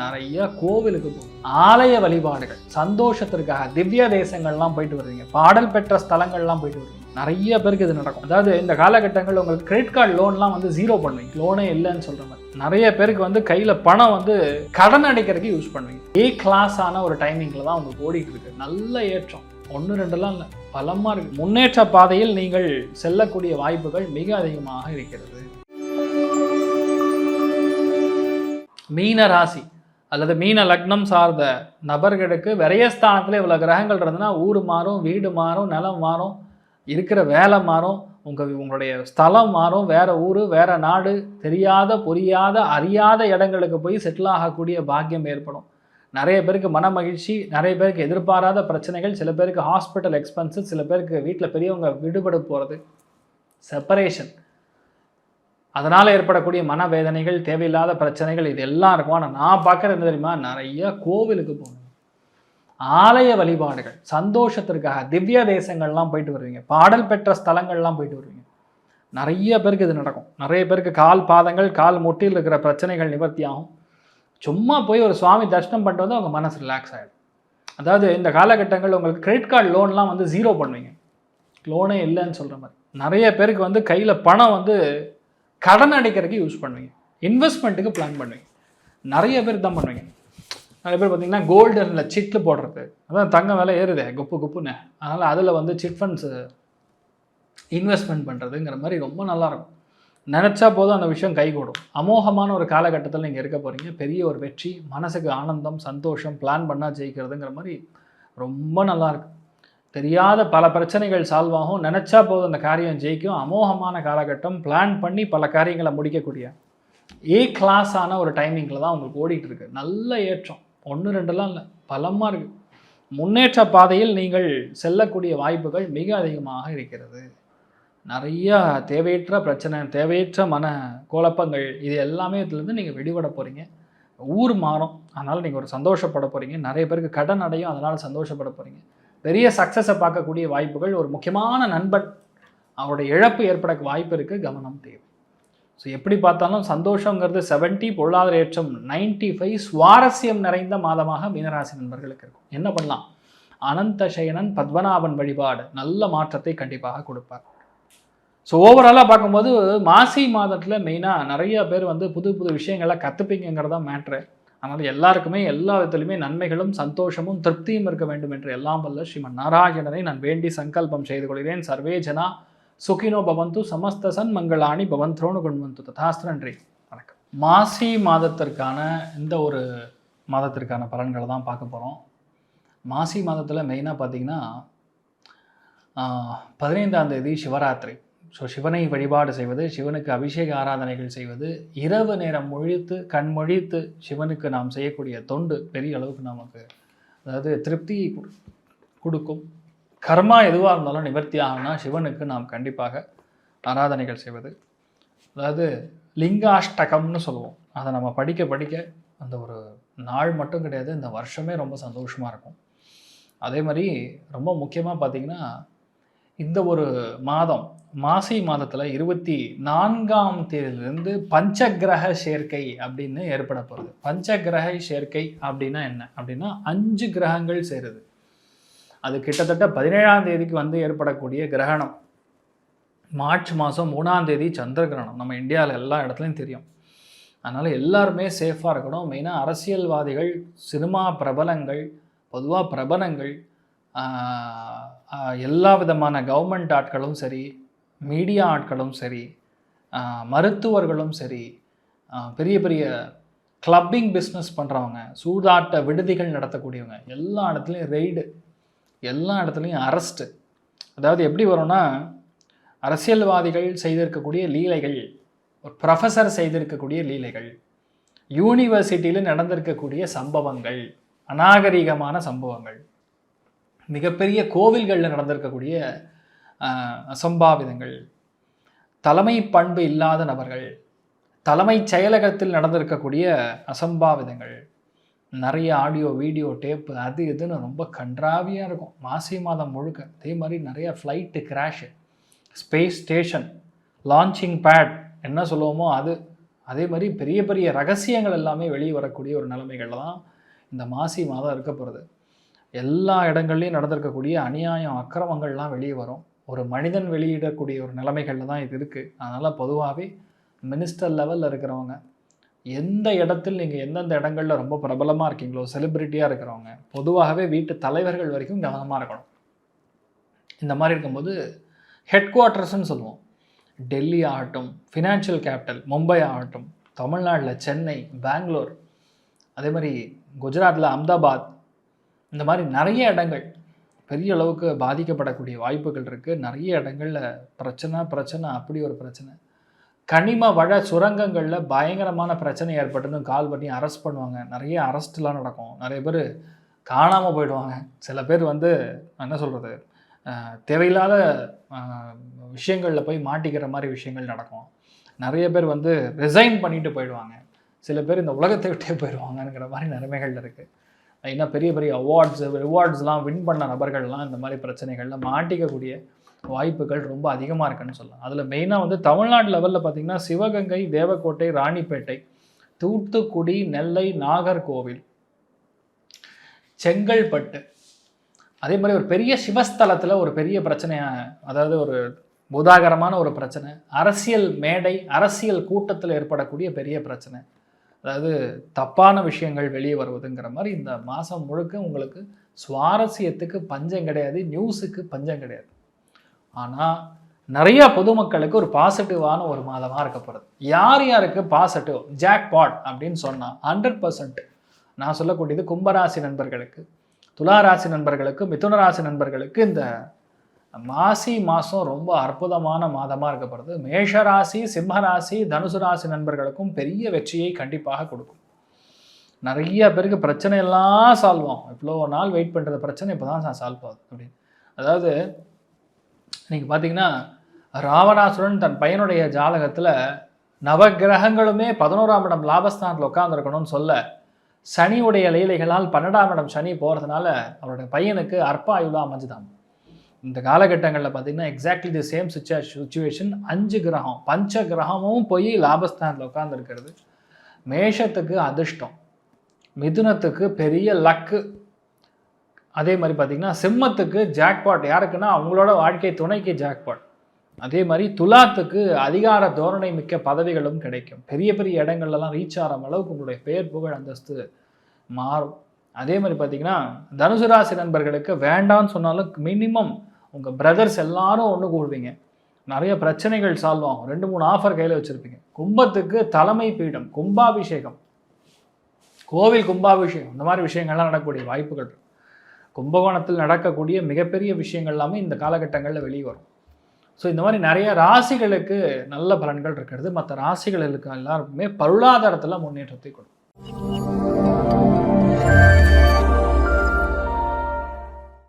நிறைய கோவிலுக்கு போகும் ஆலய வழிபாடுகள் சந்தோஷத்திற்காக திவ்ய தேசங்கள்லாம் போயிட்டு வருவீங்க. பாடல் பெற்ற ஸ்தலங்கள்லாம் போயிட்டு வருவீங்க. நிறைய பேருக்கு இது நடக்கும். அதாவது இந்த காலகட்டங்கள் உங்களுக்கு கிரெடிட் கார்டு லோன்லாம் வந்து ஜீரோ பண்ணுவீங்க. லோனே இல்லைன்னு சொல்ற மாதிரி. நிறைய பேருக்கு வந்து கையில் பணம் வந்து கடன் அடைக்கிறதுக்கு யூஸ் பண்ணுவீங்க. ஏ கிளாஸான ஒரு டைமிங்கில் தான் உங்களுக்கு ஓடிட்டு இருக்கு. நல்ல ஏற்றம். ஒன்று ரெண்டுலாம் இல்லை. பலமாக இருக்கு. முன்னேற்ற பாதையில் நீங்கள் செல்லக்கூடிய வாய்ப்புகள் மிக அதிகமாக இருக்கிறது. மீன ராசி அல்லது மீன லக்னம் சார்ந்த நபர்களுக்கு விரயஸ்தானத்தில் இவ்வளோ கிரகங்கள் இருந்ததுன்னா ஊர் மாறும் வீடு மாறும் நிலம் மாறும் இருக்கிற வேலை மாறும் உங்கள் உங்களுடைய ஸ்தலம் மாறும் வேறு ஊர் வேறு நாடு தெரியாத புரியாத அறியாத இடங்களுக்கு போய் செட்டில் ஆகக்கூடிய பாக்கியம் ஏற்படும். நிறைய பேருக்கு மன மகிழ்ச்சி நிறைய பேருக்கு எதிர்பாராத பிரச்சனைகள் சில பேருக்கு ஹாஸ்பிட்டல் எக்ஸ்பென்சஸ் சில பேருக்கு வீட்டில் பெரியவங்க விடுபட போகிறது செப்பரேஷன் அதனால் ஏற்படக்கூடிய மனவேதனைகள் தேவையில்லாத பிரச்சனைகள் இது எல்லாம் இருக்கும். ஆனால் நான் பார்க்குறது தெரியுமா? நிறைய கோவிலுக்கு போகணும். ஆலய வழிபாடுகள் சந்தோஷத்திற்காக திவ்ய தேசங்கள்லாம் போயிட்டு வருவீங்க. பாடல் பெற்ற ஸ்தலங்கள்லாம் போயிட்டு வருவீங்க. நிறைய பேருக்கு இது நடக்கும். நிறைய பேருக்கு கால் பாதங்கள் கால் முட்டியில் இருக்கிற பிரச்சனைகள் நிவர்த்தி ஆகும். சும்மா போய் ஒரு சுவாமி தரிசனம் பண்ணிட்டு வந்து அவங்க மனசு ரிலாக்ஸ் ஆகிடும் அதாவது இந்த காலகட்டங்கள் உங்களுக்கு கிரெடிட் கார்டு லோன்லாம் வந்து ஜீரோ பண்ணுவீங்க. லோனே இல்லைன்னு சொல்கிற மாதிரி. நிறைய பேருக்கு வந்து கையில் பணம் வந்து கடன் அடைக்கிறதுக்கு யூஸ் பண்ணுவீங்க. இன்வெஸ்ட்மெண்ட்டுக்கு பிளான் பண்ணுவீங்க. நிறைய பேர் தான் பண்ணுவீங்க. நிறைய பேர் பார்த்தீங்கன்னா கோல்டனில் சிட்டு போடுறது. அதான் தங்க விலை ஏறுதே குப்பு குப்புன்னு. அதனால் அதில் வந்து சிட் ஃபண்ட்ஸு இன்வெஸ்ட்மெண்ட் பண்ணுறதுங்கிற மாதிரி ரொம்ப நல்லாயிருக்கும் நினச்சா போதும் அந்த விஷயம் கைகூடும் அமோகமான ஒரு காலகட்டத்தில் நீங்கள் இருக்க போகிறீங்க பெரிய ஒரு வெற்றி மனசுக்கு ஆனந்தம் சந்தோஷம் பிளான் பண்ணால் ஜெயிக்கிறதுங்கிற மாதிரி ரொம்ப நல்லாயிருக்கு தெரியாத பல பிரச்சனைகள் சால்வ் ஆகும். நினச்சா போதும் அந்த காரியம் ஜெயிக்கும். அமோகமான காலகட்டம். பிளான் பண்ணி பல காரியங்களை முடிக்கக்கூடிய ஏ கிளாஸான ஒரு டைமிங்கில் தான் உங்களுக்கு ஓடிட்டு இருக்கு நல்ல ஏற்றம். ஒன்று ரெண்டுலாம் இல்லை. பலமாக இருக்குது முன்னேற்ற பாதையில் நீங்கள் செல்லக்கூடிய வாய்ப்புகள் மிக அதிகமாக இருக்கிறது. நிறையா தேவையற்ற பிரச்சனை தேவையற்ற மன குழப்பங்கள் இது எல்லாமே இதுலேருந்து நீங்கள் விடுபட போகிறீங்க ஊர் மாறும். அதனால் நீங்கள் ஒரு சந்தோஷப்பட போகிறீங்க நிறைய பேருக்கு கடன் அடையும். அதனால் சந்தோஷப்பட போகிறீங்க பெரிய சக்ஸஸை பார்க்கக்கூடிய வாய்ப்புகள் ஒரு முக்கியமான நண்பன் அவருடைய இழப்பு ஏற்பட வாய்ப்பு இருக்குது கவனம் தேவை. ஸோ எப்படி பார்த்தாலும் சந்தோஷங்கிறது 70 பொருளாதார ஏற்றம் 95 ஃபைவ் சுவாரஸ்யம் நிறைந்த மாதமாக மீனராசி நண்பர்களுக்கு இருக்கும். என்ன பண்ணலாம்? அனந்த சயனன் பத்மநாபன் வழிபாடு நல்ல மாற்றத்தை கண்டிப்பாக கொடுப்பார். ஸோ ஓவராலாக பார்க்கும்போது மாசி மாதத்தில் மெயினாக நிறைய பேர் வந்து புது புது விஷயங்களை கற்றுப்பீங்கிறது தான் மேட்ரு அதனால் எல்லாருக்குமே எல்லா விதத்திலுமே நன்மைகளும் சந்தோஷமும் திருப்தியும் இருக்க வேண்டும் என்று எல்லாம் வல்ல ஸ்ரீமன் நாராயணனை நான் வேண்டி சங்கல்பம் செய்து கொள்கிறேன். சர்வேஜனா சுகினோ பவந்து சமஸ்த சன் மங்களாணி பவந்த்ரோனு குண்வந்து. ததாஸ்து நன்றி. வணக்கம். மாசி மாதத்திற்கான இந்த ஒரு மாதத்திற்கான பலன்களை தான் பார்க்க போகிறோம் மாசி மாதத்தில் மெயினாக பார்த்தீங்கன்னா பதினைந்தாம் தேதி சிவராத்திரி. ஸோ சிவனை வழிபாடு செய்வது சிவனுக்கு அபிஷேக ஆராதனைகள் செய்வது இரவு நேரம் முழித்து கண்மொழித்து சிவனுக்கு நாம் செய்யக்கூடிய தொண்டு பெரிய அளவுக்கு நமக்கு அதாவது திருப்தி கொடு- கொடுக்கும். கர்மா எதுவாக இருந்தாலும் நிவர்த்தி ஆகும்னா சிவனுக்கு நாம் கண்டிப்பாக ஆராதனைகள் செய்வது. அதாவது லிங்காஷ்டகம்னு சொல்லுவோம். அதை நம்ம படிக்க படிக்க அந்த ஒரு நாள் மட்டும் கிடையாது இந்த வருஷமே ரொம்ப சந்தோஷமாக இருக்கும். அதே மாதிரி ரொம்ப முக்கியமாக பார்த்தீங்கன்னா இந்த ஒரு மாதம் மாசி மாதத்தில் இருபத்தி நான்காம் தேதியிலிருந்து பஞ்சகிரக சேர்க்கை அப்படின்னு ஏற்பட பஞ்ச பஞ்சகிரக சேர்க்கை அப்படின்னா என்ன? அப்படின்னா அஞ்சு கிரகங்கள் சேருது. அது கிட்டத்தட்ட பதினேழாம் தேதிக்கு வந்து ஏற்படக்கூடிய கிரகணம். மார்ச் மாதம் மூணாம் தேதி சந்திர கிரகணம். நம்ம இந்தியாவில் எல்லா இடத்துலையும் தெரியும். அதனால் எல்லாருமே சேஃபாக இருக்கணும். மெயினாக அரசியல்வாதிகள் சினிமா பிரபலங்கள் பொதுவாக பிரபலங்கள் எல்லா விதமான கவர்மெண்ட் ஆட்களும் சரி மீடியா ஆட்களும் சரி மருத்துவர்களும் சரி பெரிய பெரிய கிளப்பிங் பிஸ்னஸ் பண்ணுறவங்க சூதாட்ட விடுதிகள் நடத்தக்கூடியவங்க எல்லா இடத்துலையும் ரெய்டு எல்லா இடத்துலையும் அரெஸ்ட்டு அதாவது எப்படி வரும்னா அரசியல்வாதிகள் செய்திருக்கக்கூடிய லீலைகள் ஒரு ப்ரொஃபஸர் செய்திருக்கக்கூடிய லீலைகள் யூனிவர்சிட்டியில் நடந்திருக்கக்கூடிய சம்பவங்கள் அநாகரிகமான சம்பவங்கள். மிகப்பெரிய கோவில்களில் நடந்திருக்கக்கூடிய அசம்பாவிதங்கள் தலைமை பண்பு இல்லாத நபர்கள் தலைமைச் செயலகத்தில் நடந்திருக்கக்கூடிய அசம்பாவிதங்கள் நிறைய ஆடியோ வீடியோ டேப்பு அது இதுன்னு ரொம்ப கன்றாவியாக இருக்கும். மாசி மாதம் முழுக்க. அதே மாதிரி நிறைய flight crash space station launching pad என்ன சொல்லுவோமோ அது. அதே மாதிரி பெரிய பெரிய ரகசியங்கள் எல்லாமே வெளியே வரக்கூடிய ஒரு நிலைமைகள் தான் இந்த மாசி மாதம் இருக்க போகிறது எல்லா இடங்கள்லையும் நடந்திருக்கக்கூடிய அநியாயம் அக்கிரமங்கள்லாம் வெளியே வரும். ஒரு மனிதன் வெளியிடக்கூடிய ஒரு நிலைமைகளில் தான் இது இருக்குது அதனால் பொதுவாகவே மினிஸ்டர் லெவலில் இருக்கிறவங்க எந்த இடத்தில் நீங்கள் எந்தெந்த இடங்களில் ரொம்ப பிரபலமாக இருக்கீங்களோ செலிப்ரிட்டியாக இருக்கிறவங்க பொதுவாகவே வீட்டு தலைவர்கள் வரைக்கும் கவனமாக இருக்கணும். இந்த மாதிரி இருக்கும்போது ஹெட் குவார்ட்டர்ஸ்னு சொல்லுவோம். டெல்லி ஆகட்டும் ஃபினான்ஷியல் கேபிட்டல் மும்பை ஆகட்டும் தமிழ்நாட்டில் சென்னை பெங்களூர் அதே மாதிரி குஜராத்தில் அஹமதாபாத் இந்த மாதிரி நிறைய இடங்கள் பெரிய அளவுக்கு பாதிக்கப்படக்கூடிய வாய்ப்புகள் இருக்குது நிறைய இடங்களில் பிரச்சனை பிரச்சனை அப்படி ஒரு பிரச்சனை. கனிம வள சுரங்கங்களில் பயங்கரமான பிரச்சனை ஏற்பட்டுன்னு கால் பண்ணி அரெஸ்ட் பண்ணுவாங்க. நிறைய அரெஸ்ட்லாம் நடக்கும். நிறைய பேர் காணாமல் போயிடுவாங்க. சில பேர் வந்து என்ன சொல்கிறது தேவையில்லாத விஷயங்களில் போய் மாட்டிக்கிற மாதிரி விஷயங்கள் நடக்கும். நிறைய பேர் வந்து ரிசைன் பண்ணிட்டு போயிடுவாங்க. சில பேர் இந்த உலகத்தை விட்டே போயிடுவாங்கங்கிற மாதிரி நிலைமைகள் இருக்குது என்ன பெரிய பெரிய அவார்ட்ஸ் ரிவார்ட்ஸ்லாம் வின் பண்ண நபர்கள்லாம் இந்த மாதிரி பிரச்சனைகளில் மாட்டிக்கக்கூடிய வாய்ப்புகள் ரொம்ப அதிகமாக இருக்குன்னு சொல்லலாம். அதில் மெயினாக வந்து தமிழ்நாடு லெவலில் பார்த்திங்கன்னா சிவகங்கை தேவக்கோட்டை ராணிப்பேட்டை தூத்துக்குடி நெல்லை நாகர்கோவில் செங்கல்பட்டு. அதே மாதிரி ஒரு பெரிய சிவஸ்தலத்தில் ஒரு பெரிய பிரச்சனையாக அதாவது ஒரு உதாகரமான ஒரு பிரச்சனை அரசியல் மேடை அரசியல் கூட்டத்தில் ஏற்படக்கூடிய பெரிய பிரச்சனை. அதாவது தப்பான விஷயங்கள் வெளியே வருவதுங்கிற மாதிரி இந்த மாதம் முழுக்க உங்களுக்கு சுவாரஸ்யத்துக்கு பஞ்சம் கிடையாது நியூஸுக்கு பஞ்சம் கிடையாது. ஆனால் நிறையா பொதுமக்களுக்கு ஒரு பாசிட்டிவான ஒரு மாதமாக இருக்க போகிறது யார் யாருக்கு பாசிட்டிவ் ஜாக்பாட் அப்படின்னு சொன்னால் ஹண்ட்ரட் பர்சன்ட் நான் சொல்லக்கூடியது கும்பராசி நண்பர்களுக்கு துளாராசி நண்பர்களுக்கு மிதுன ராசி நண்பர்களுக்கு இந்த மாசி மாதம் ரொம்ப அற்புதமான மாதமாக இருக்கப்படுது. மேஷராசி சிம்மராசி தனுசு ராசி நண்பர்களுக்கும் பெரிய வெற்றியை கண்டிப்பாக கொடுக்கும். நிறைய பேருக்கு பிரச்சனை எல்லாம் சால்வ் ஆகும். இவ்வளோ நாள் வெயிட் பண்ணுற பிரச்சனை இப்போ தான் சால்வ் ஆகுது அப்படின்னு. அதாவது இன்றைக்கி பார்த்தீங்கன்னா ராவணாசுரன் தன் பையனுடைய ஜாதகத்தில் நவகிரகங்களுமே பதினோராம் இடம் லாபஸ்தானத்தில் உட்காந்துருக்கணும்னு சொல்ல சனியுடைய லீலைகளால் பன்னெண்டாம் இடம் சனி போகிறதுனால அவருடைய பையனுக்கு அற்ப ஆயுளாக அமைஞ்சுதான் இந்த காலகட்டங்களில் பார்த்தீங்கன்னா எக்ஸாக்ட்லி தி சேம் சுச்சுவே சுச்சுவேஷன் அஞ்சு கிரகம் பஞ்ச கிரகமும் போய் லாபஸ்தானத்தில் உட்காந்துருக்கிறது மேஷத்துக்கு அதிர்ஷ்டம் மிதுனத்துக்கு பெரிய லக்கு அதே மாதிரி பார்த்தீங்கன்னா சிம்மத்துக்கு ஜாக்பாட் யாருக்குன்னா அவங்களோட வாழ்க்கை துணைக்கு ஜாக்பாட் அதே மாதிரி துலாத்துக்கு அதிகார தோரணை மிக்க பதவிகளும் கிடைக்கும். பெரிய பெரிய இடங்கள்லாம் ரீச் ஆகிற அளவுக்கு உங்களுடைய பெயர் புகழ் அந்தஸ்து மாறும். அதே மாதிரி பார்த்தீங்கன்னா தனுசு ராசி நண்பர்களுக்கு வேண்டாம்னு சொன்னாலும் மினிமம் உங்கள் பிரதர்ஸ் எல்லாரும் ஒன்று கூடுவீங்க. நிறைய பிரச்சனைகள் சால்வ் ஆகும். ரெண்டு மூணு ஆஃபர் கையில் வச்சுருப்பீங்க. கும்பத்துக்கு தலைமை பீடம் கும்பாபிஷேகம். கோவில் கும்பாபிஷேகம். இந்த மாதிரி விஷயங்கள்லாம் நடக்கக்கூடிய வாய்ப்புகள் கும்பகோணத்தில் நடக்கக்கூடிய மிகப்பெரிய விஷயங்கள் எல்லாமே இந்த காலகட்டங்களில் வெளியே வரும். ஸோ இந்த மாதிரி நிறைய ராசிகளுக்கு நல்ல பலன்கள் இருக்கிறது. மற்ற ராசிகளுக்கு எல்லாருக்குமே பொருளாதாரத்தில் முன்னேற்றத்தை கொடுக்கும்.